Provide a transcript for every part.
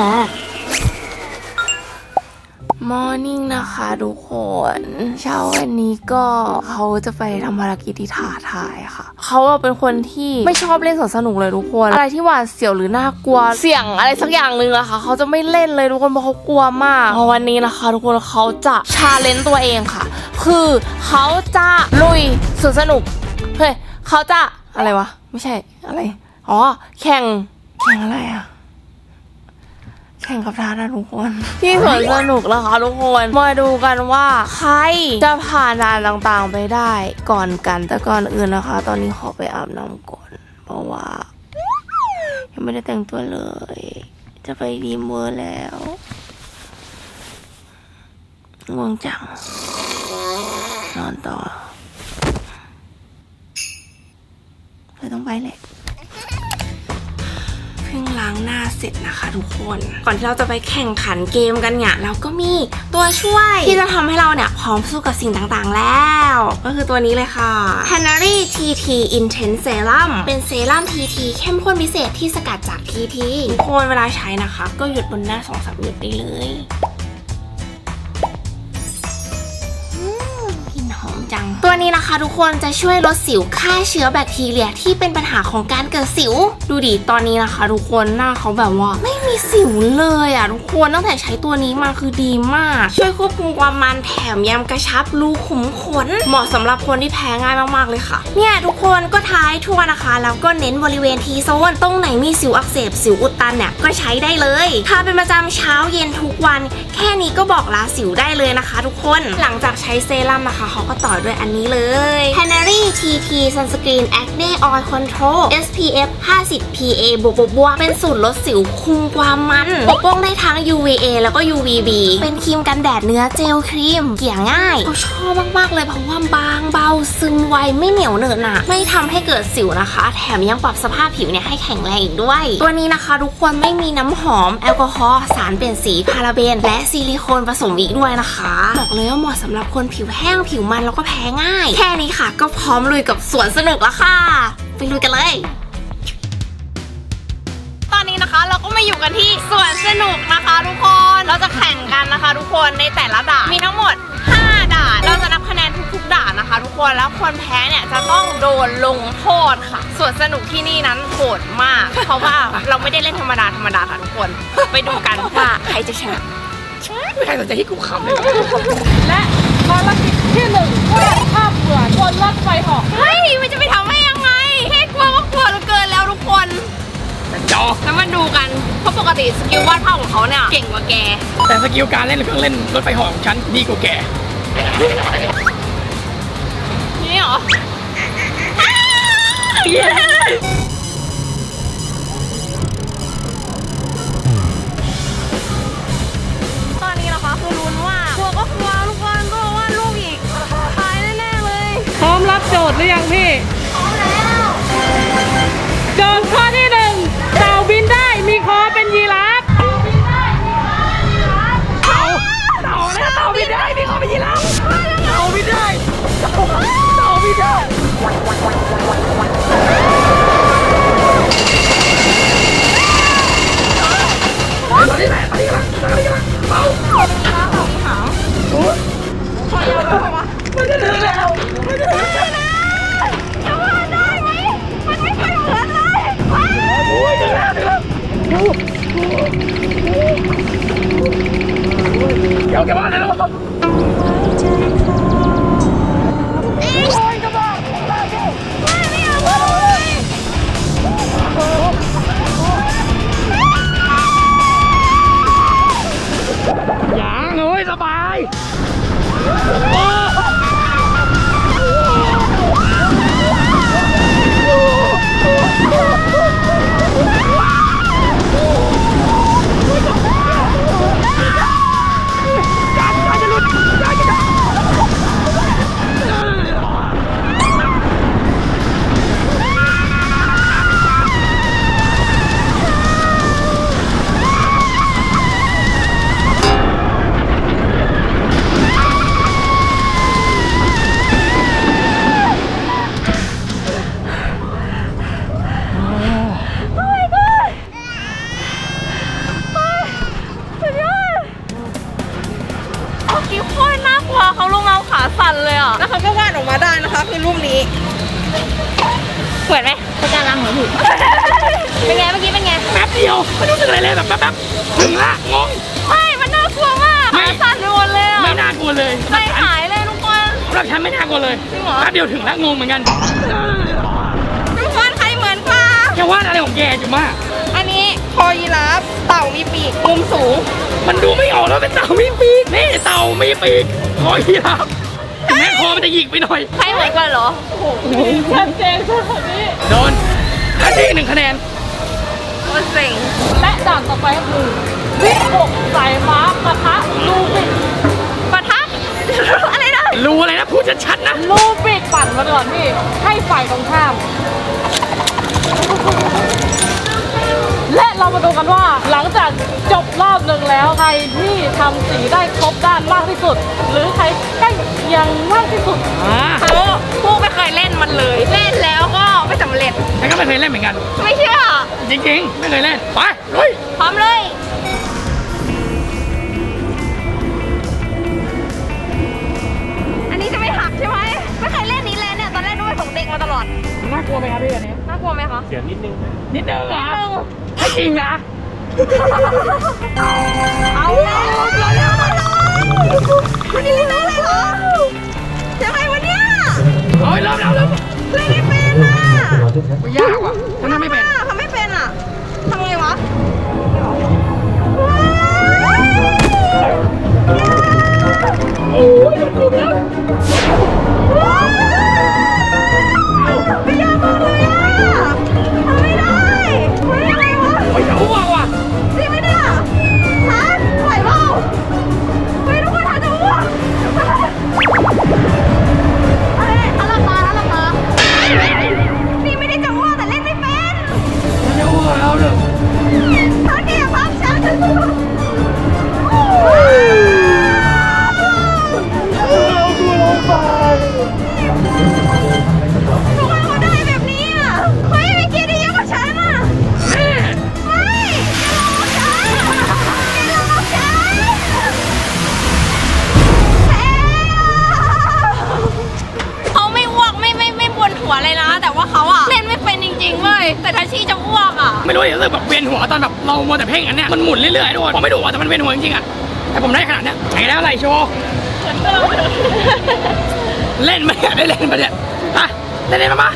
มา มอร์นิ่งนะคะทุกคน เช้าวันนี้ก็เขาจะไปทำภารกิจที่ท้าทายค่ะ เขาเป็นคนที่ไม่ชอบเล่นสวนสนุกเลยทุกคน อะไรที่หวาดเสียวหรือน่ากลัว เสี่ยงอะไรสักอย่างหนึ่งอะค่ะ เขาจะไม่เล่นเลยทุกคนเพราะเขากลัวมากพอวันนี้นะคะ ทุกคนเขาจะชาเลนจ์ตัวเองค่ะ คือเขาจะลุยสวนสนุก เฮ้ยเขาจะอะไรวะ ไม่ใช่อะไร อ๋อ แข่ง แข่งอะไรอะ แข่งกับทานะทุกคน ที่สวนสนุกแล้วค่ะทุกคน มาดูกันว่าใครจะผ่านด่านต่างๆไปได้ก่อนกัน แต่ก่อนอื่นนะคะ ตอนนี้ขอไปอาบน้ำก่อน เพราะว่า ยังไม่ได้แต่งตัวเลย จะไปดีมเวอร์แล้วง่วงจัง นอนต่อเลยต้องไปแหละ พิ่งล้างหน้าเสร็จนะคะทุกคน ก่อนที่เราจะไปแข่งขันเกมกันเนี่ยเราก็มีตัวช่วยที่จะทำให้เราเนี่ยพร้อมสู้กับสิ่งต่างๆแล้ว ก็คือตัวนี้เลยค่ะ p a n a r y TT Intense Serum เป็นเซรั่ม TT เข้มข้นพิเศษที่สกัดจาก TT ทุกคนเวลาใช้นะคะ ก็หยุดบนหน้า2-3หยุดได้เลย นี้นะคะ ทุกคนจะช่วยลดสิวฆ่าเชื้อแบคทีเรียที่เป็นปัญหาของการเกิดสิว ดูดิตอนนี้นะคะ ทุกคนหน้าเขาแบบว่าไม่ สิวเลยอะทุกคนตั้งแต่ใช้ตัวนี้มาคือดีมาก ช่วยควบคุมความมันแถมยังกระชับรูขุมขน เหมาะสำหรับคนที่แพ้ง่ายมากๆเลยค่ะ เนี่ยทุกคนก็ท้ายทั่วนะคะ แล้วก็เน้นบริเวณทีโซนตรงไหนมีสิวอักเสบสิวอุดตันเนี่ยก็ใช้ได้เลยทาเป็นประจำเช้าเย็นทุกวัน แค่นี้ก็บอกลาสิวได้เลยนะคะ ทุกคนหลังจากใช้เซรั่มนะคะเขาก็ต่อด้วยอันนี้เลย p a n a r y TT Sunscreen Acne Oil Control SPF 50 PA บวกบวกบวกเป็นสูตรลดสิวคุมความมันปกป้องได้ทั้ง UVA แล้วก็ UVB เป็นครีมกันแดดเนื้อเจลครีม เกลี่ยง่ายก็ชอบมากๆเลยเพราะว่าบางเบาซึมไวไม่เหนียวเหนอะหนะไม่ทำให้เกิดสิวนะคะ แถมยังปรับสภาพผิวเนี่ยให้แข็งแรงอีกด้วย ตัวนี้นะคะ ทุกคนไม่มีน้ำหอมแอลกอฮอล์สารเปลี่ยนสีพาราเบน และซิลิโคนผสมอีกด้วยนะคะบอกเลยว่าเหมาะสำหรับคนผิวแห้งผิวมันแล้วก็แพ้ง่าย แค่นี้ค่ะ ก็พร้อมลุยกับสวนสนุกแล้วค่ะ ไปลุยกันเลย ตอนนี้นะคะเราก็มาอยู่กันที่สวนสนุกนะคะทุกคน เราจะแข่งกันนะคะทุกคนในแต่ละด่าน มีทั้งหมด 5 ด่าน เราจะนับคะแนนทุกๆด่านนะคะ ทุกคน แล้วคนแพ้เนี่ยจะต้องโดนลงโทษค่ะ สวนสนุกที่นี่นั้นโหดมาก เพราะว่าเราไม่ได้เล่นธรรมดาธรรมดาค่ะทุกคน ไปดูกันว่าใครจะชนะไม่ใครสนใจที่กูขำเลย และภารกิจที่หนึ่งวาดภาพเหมือนบนรถไฟเหอกเฮ้ยมันจะไปทำได้ สกิลวาดภาพของเขาเนี่ยเก่งกว่าแก แต่สกิลการเล่นเครื่องเล่นรถไฟเหอของฉันดีกว่าแก นี่เหรอตอนนี้นะคะคือลุ้นว่ากลัวก็กลัวทุกคนก็ว่าลูกอีกตายแน่ๆเลย พร้อมรับโจทย์หรือยังพี่ เดี๋ยวแกมานเลยแล้ว ไม่สบาย โคตรน่ากลัวเขาลุกเมาขาสั่นเลยอะแล้วเขาก็วาดออกมาได้นะคะ คือรูปนี้เปิดไหมปากการังเหรอถูกเป็นไงเมื่อกี้เป็นไงแป๊บเดียวไม่รู้สึกอะไรเลยแบบแป๊บๆถึงละงงไม่มันน่ากลัวมากขาสั่นไปหมดเลยอะไม่น่ากลัวเลยไม่หายเลยทุกคนหลักฐานไม่น่ากลัวเลยแป๊บเดียวถึงละงงเหมือนกันทุกคนใครเหมือนกว่าแกวาดอะไรของแกจุ๊มากอันนี้คอยีราฟเต่ามีปีกมุมสูง มันดูไม่ออกแล้วเป็นเต่ามีปีกนี่เต่ามีปีกคอยีราฟถึงแม้คอมันจะหยิกไปหน่อย ใครเหมือนกว่าเหรอชัดเจนขนาดนี้โดนอันนี้หนึ่งคะแนนมันเซ็งและด่านต่อไปก็คือวิหกสายฟ้าปะทะลูบิกปะทักอะไรนะรู้อะไรนะพูดชัดๆนะลูบิกปั่นมาก่อนพี่ให้ฝ่ายตรงข้าม และเรามาดูกันว่าหลังจากจบรอบหนึ่งแล้วใครที่ทำสีได้ครบด้านมากที่สุด หรือใครใกล้เคียงมากที่สุดอ่าโอ้ผู้ไม่เคยเล่นมันเลย เล่นแล้วก็ไม่สำเร็จ ฉันก็ไม่เคยเล่นเหมือนกัน ไม่เชื่อ จริงๆ ไม่เคยเล่น ไปลุย พร้อมเลยอันนี้จะไม่หักใช่ไหมไม่เคยเล่นนี้เลยเนี่ยตอนแรกนึกว่าของเด็กมาตลอดน่ากลัวไหมครับพี่อันนี้น่ากลัวไหมคะนิดนึงเหรอให้ จริงนะ เอาแล้วเร็วเร็วมาเลยคุณนี่เล่นได้เลยเหรอยังไงวะเนี่ยโอ้ยเริ่มแล้วเริ่มเล่นไม่เป็นอะยากว่ะทำไมไม่เป็นอะทำไม่เป็นอะทำไงวะไม่ วกอะไม่รู้รู้สึกแบบเวียนหัวตอนแบบเรามัวแต่เพ่งอันเนี้ยมันหมุนเรื่อยๆทุกคนผมไม่ดูอะแต่มันเวียนหัวจริงๆอะแต่ผมได้ขนาดเนี้ยไหนแล้วอะไรโชว์เล่นไหมเนี่ยได้เล่นปะเนี่ยฮะเล่นได้ไหมมา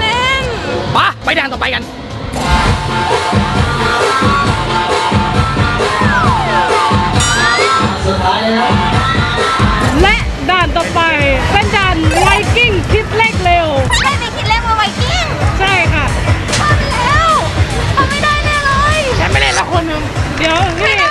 เล่นมาไปด่านต่อไปกันและด่านต่อไปเป็นด่านไวกิ้งคิดเลขเร็วเล่นในคิดเล่นมาไวกิ้งใช่ค่ะ คนหนึงเดี๋ยวพี่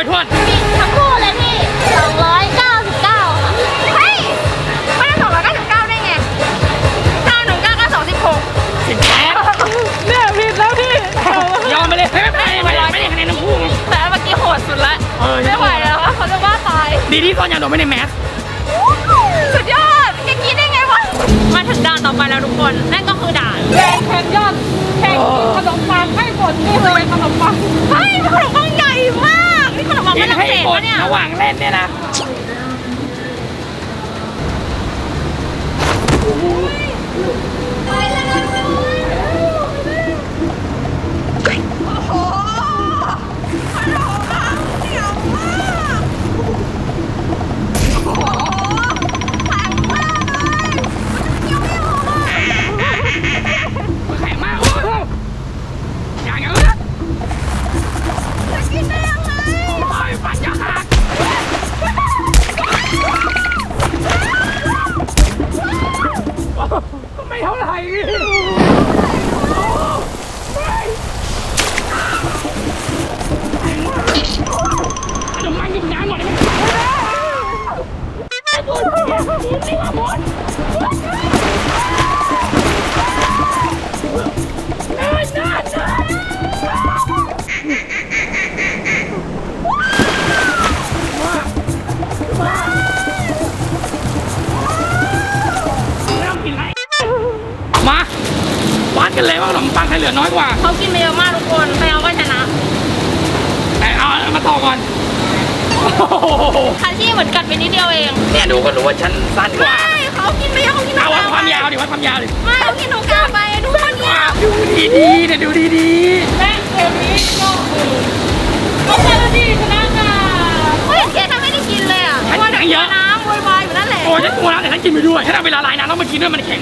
องร้อยทวนพี่ทั้งคู่เลยพี่299ค่ะเฮ้ยไม่ได้299ได้ไง919ก็26สิบแปดเนี่ยผิดแล้วพี่ยอมไปเลยไม่ไม่ไม่ไม่ไม่ได้คะแนนทั้งคู่ไงแต่เมื่อกี้โหดสุดละเออ ไม่ไหวแล้วอะเขาจะว่าตาย ดีที่ซ่อนยาดมไม่ในแมสสุดยอดแกกินได้ไงวะ มาถึงด่านต่อไปแล้วทุกคน นั่นก็คือด่านแกงแคนยอนแข่งกินขนมปังให้หมดนี่เลยขนมปัง เฮ้ยขนมปังใหญ่มากนี่ ขนมปังกิฝรั่งให้เศสหมดปะเนี่ยระหว่างเล่นเนี่ยนะแไมาวัดกันเลยว่าขนมปังใครเหลือน้อยกว่าเขากินไปเยอะมากทุกคนใครเอาก็ชนะแต่เอามาต่อก่อนโอ้โหคันที่เหมือนกัดไปนิดเดียวเองเนี่ยดูก็รู้ว่าฉันสั้นกว่าไม่เขากินไปเยอะเขากินเอาวัดน้ำความยาวดิวัดความยาวดิไม่เขากินนกกาไปทุกคนเนี่ยดูดีๆเนี่ยดูดีและเกมนี้ก็คือก็เจอดีชนะค่ะเฮ้ยแกทำไม่ได้กินเลยอะมัวแต่กินน้ำโวยวายอยู่นั่นแหละๆโอ้ยฉันกลัวนะแต่ฉันกินไปด้วยฉันเอาเวลาลายน้ำต้องมากินด้วยมันแข็ง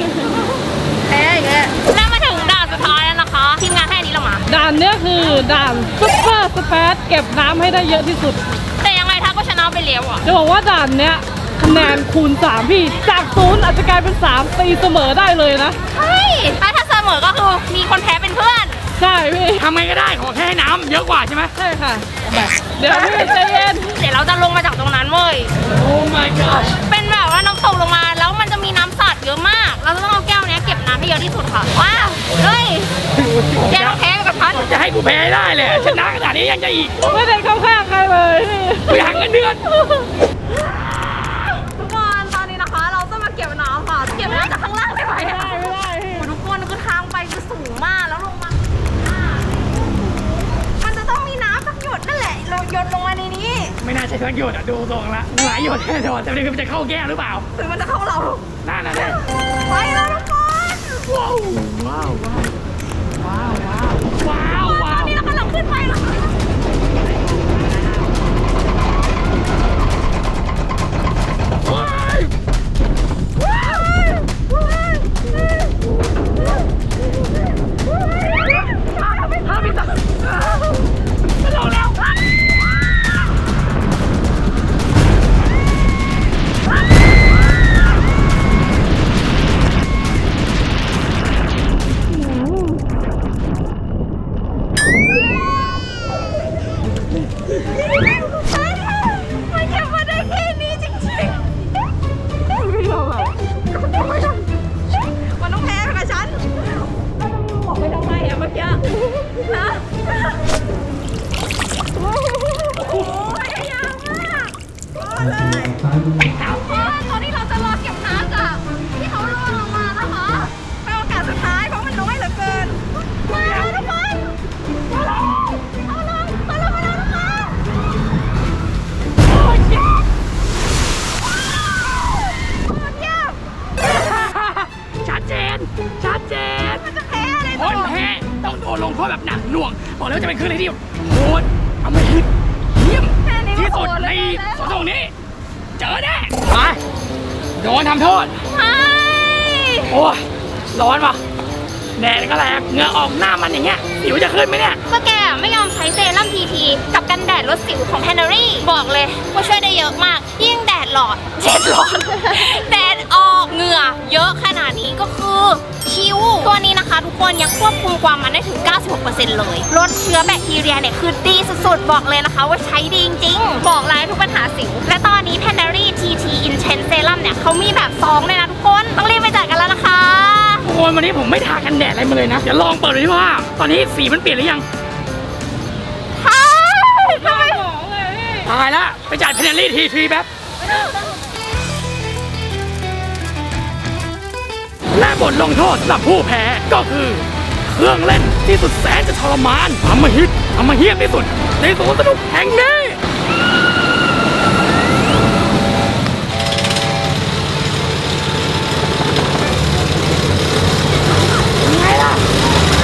ามาด่านเนี้ยคือด่านซุปเปอร์สเปซเก็บน้ำให้ได้เยอะที่สุด แต่ยังไงทักก็ชนะไปแล้วอะ จะบอกว่าด่านเนี้ยคะแนนคูณ 3 พี่ จากศูนย์อาจจะกลายเป็น 3 ตีเสมอได้เลยนะ เฮ้ยแล้วถ้าเสมอก็คือมีคนแพ้เป็นเพื่อน ใช่พี่ ทำไงก็ได้ขอแค่ให้น้ำเยอะกว่าใช่ไหม ใช่ค่ะ เดี๋ยวพี่ใจเย็น เดี๋ยวเราจะลงมาจากตรงนั้นเว้ย โอ้ my god เป็นแบบว่าน้ำตกลงมาแล้วมันจะมีน้ำสาดเยอะมาก เราจะต้องเอาแก้วเนี้ยเก็บน้ำให้เยอะที่สุดค่ะ ว้าว เฮ้ย จะให้กูแพ้ให้ได้เลยชนะขนาดนี้ยังจะอีกไม่ได้เข้าข้างใครเลยพี่กูอยากเงินเดือนทุกคนตอนนี้นะคะ เราต้องมาเก็บน้ำค่ะ เก็บน้ำจากข้างล่างได้ไหมไม่ได้ไม่ได้พี่โอ้ทุกคนคือทางไปคือสูงมากแล้วลงมาอ่ามันจะต้องมีน้ำสักหยดนั่นแหละเราหยดลงมาในนี้ ไม่น่าใช่เครื่องหยดอะดูทรงละหลายหยดแน่นอนแต่ประเด็นคือมันจะเข้าแก้วหรือเปล่าหรือมันจะเข้าเราน่าน่ะเนี่ยไปแล้วทุกคนว้าวว้าวว้าวว้าว ว้าว Sim. อกแล้วจะเป็นคืนอะไรที่โหดเอาไม่คิดเยี่ยมที่สุดในสวนตรงนี้ เจอแน่ไปโดนทำโทษไม่โอ้ยร้อนว่ะแดดก็แรงเหงื่อออกหน้ามันอย่างเงี้ยสิวจะขึ้นไหมเนี่ย ก็แกไม่ยอมใช้เซรั่มทีทีกับกันแดดลดสิวของแพนนารี่ บอกเลยว่าช่วยได้เยอะมาก ยิ่งแดดหลอดเจ็ดหลอดแด นี้นะคะทุกคนยังควบคุมความมันได้ถึง 96%เลยลดเชื้อแบคทีเรียเนี่ยคือดีสุดๆ บอกเลยนะคะว่าใช้ดีจริงๆ บอกเลยทุกปัญหาสิว และตอนนี้แพนนารี่ TT Intense Serum เนี่ยเขามีแบบซองเลยนะทุกคน ต้องรีบไปจัดกันแล้วนะคะทุกคนวันนี้ผมไม่ทากันแดดอะไรมาเลยนะ เดี๋ยวลองเปิดดูดิว่า ตอนนี้สีมันเปลี่ยนหรือยังใช่ทำไมบอกเลยพี่ตายละไปจ่ายเพนนัลลี่ทีทีแป๊บ และบทลงโทษสำหรับผู้แพ้ก็คือ เครื่องเล่นที่สุดแสนจะทรมานทำมาฮิตทำมาเฮียมที่สุด ในสวนสนุกแห่งนี้ไงล่ะ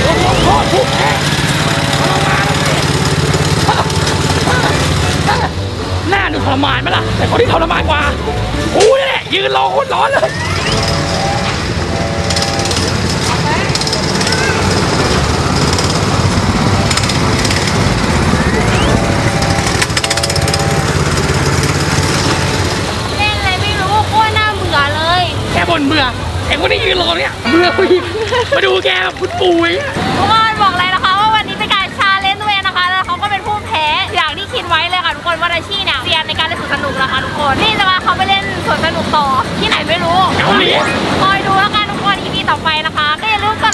บทลงโทษผู้แพ้ทรมานสิหน้าหนูทรมานไหมล่ะ แต่คนที่ทรมานกว่ากูนี่แหละยืนรอโคตรร้อนเลย เล่นอะไรไม่รู้โคตรน่าเบื่อเลย แกบ่นเบื่อ ไอ้คนที่ยืนรอเนี่ยเบื่อไปอีกมาดูแกพุดปุยทุกคนบอกเลยนะคะว่าวันนี้เป็นการชาเลนจ์ตัวเองนะคะแล้วเขาก็เป็นผู้แพ้อย่างที่คิดไว้เลยค่ะทุกคนว่าราชีเนี่ยเซียนในการเล่นสวนสนุกนะคะทุกคนนี่จะมาเขาไปเล่นสวนสนุกต่อที่ไหนไม่รู้เกาหลีคอยดูแล้วกันทุกคน EP ต่อไปนะคะก็อย่าลืมกดไลค์กดแชร์กด